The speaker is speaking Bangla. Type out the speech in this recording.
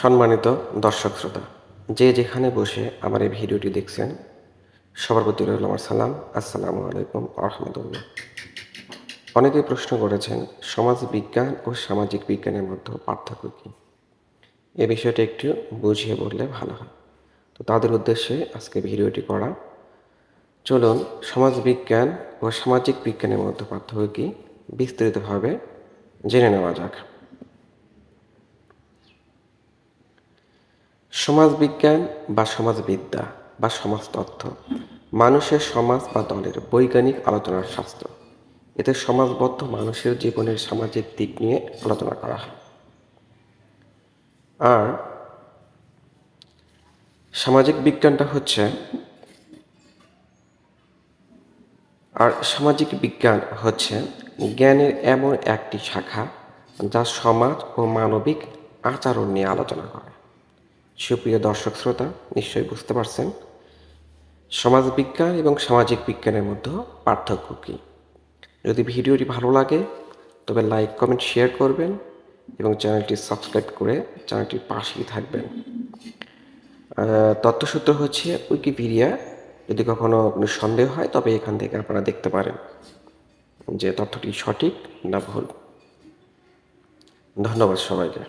সম্মানিত দর্শক শ্রোতা, যে যেখানে বসে আমার এই ভিডিওটি দেখছেন, সবার প্রতি রইল আমার সালাম। আসসালামু আলাইকুম আহমদুল্লাহ অনেকেই প্রশ্ন করেছেন, সমাজ বিজ্ঞান ও সামাজিক বিজ্ঞানের মধ্যে পার্থক্য কী? এ বিষয়টি একটু বুঝিয়ে বললে ভালো হয়। তো তাদের উদ্দেশ্যে আজকে ভিডিওটি করা। চলুন, সমাজ বিজ্ঞান ও সামাজিক বিজ্ঞানের মধ্যে পার্থক্য কী বিস্তারিতভাবে জেনে নেওয়া যাক। সমাজবিজ্ঞান বা সমাজবিদ্যা বা সমাজতত্ত্ব, মানুষের সমাজ বা দলের বৈজ্ঞানিক আলোচনার শাস্ত্র। এতে সমাজবদ্ধ মানুষের জীবনের সামাজিক দিক নিয়ে আলোচনা করা হয়। আর সামাজিক বিজ্ঞানটা হচ্ছে, আর সামাজিক বিজ্ঞান হচ্ছে জ্ঞানের এমন একটি শাখা যা সমাজ ও মানবিক আচরণ নিয়ে আলোচনা করে। সুপ্রিয় দর্শক শ্রোতা, নিশ্চয়ই বুঝতে পারছেন সমাজবিজ্ঞান এবং সামাজিক বিজ্ঞানের মধ্যে পার্থক্য কী? যদি ভিডিওটি ভালো লাগে, তবে লাইক, কমেন্ট, শেয়ার করবেন এবং চ্যানেলটি সাবস্ক্রাইব করে চ্যানেলটির পাশেই থাকবেন। তথ্যসূত্র হচ্ছে উইকিপিডিয়া। যদি কখনো কোনো সন্দেহ হয়, তবে এখান থেকে আপনারা দেখতে পারেন যে তথ্যটি সঠিক না ভুল। ধন্যবাদ সবাইকে।